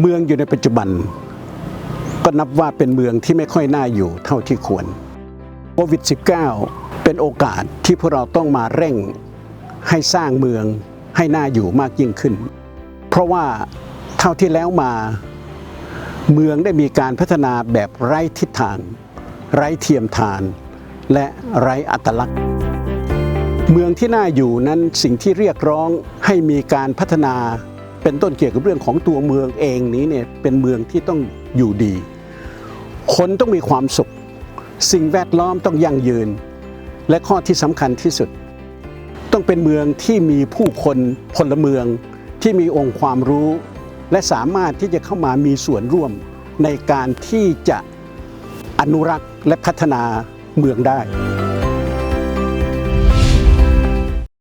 เมืองอยู่ในปัจจุบัน ก็นับว่าเป็นเมืองที่ไม่ค่อยน่าอยู่เท่าที่ควรโควิด -19 เป็นโอกาสที่พวกเราต้องมาเร่งให้สร้างเมืองให้น่าอยู่มากยิ่งขึ้น เพราะว่าเท่าที่แล้วมาเมืองได้มีการพัฒนาแบบไร้ทิศทาง ไร้เทียมทาน และไร้อัตลักษณ์ เมืองที่น่าอยู่นั้นสิ่งที่เรียกร้องให้มีการพัฒนา เป็นต้นเกี่ยวกับเรื่องของตัวเมืองเองนี้เนี่ยเป็นเมืองที่ต้องอยู่ดี คนต้องมีความสุข สิ่งแวดล้อมต้องยั่งยืน และข้อที่สำคัญที่สุด ต้องเป็นเมืองที่มีผู้คนพลเมืองที่มีองค์ความรู้ และสามารถที่จะเข้ามามีส่วนร่วมในการที่จะอนุรักษ์และพัฒนาเมืองได้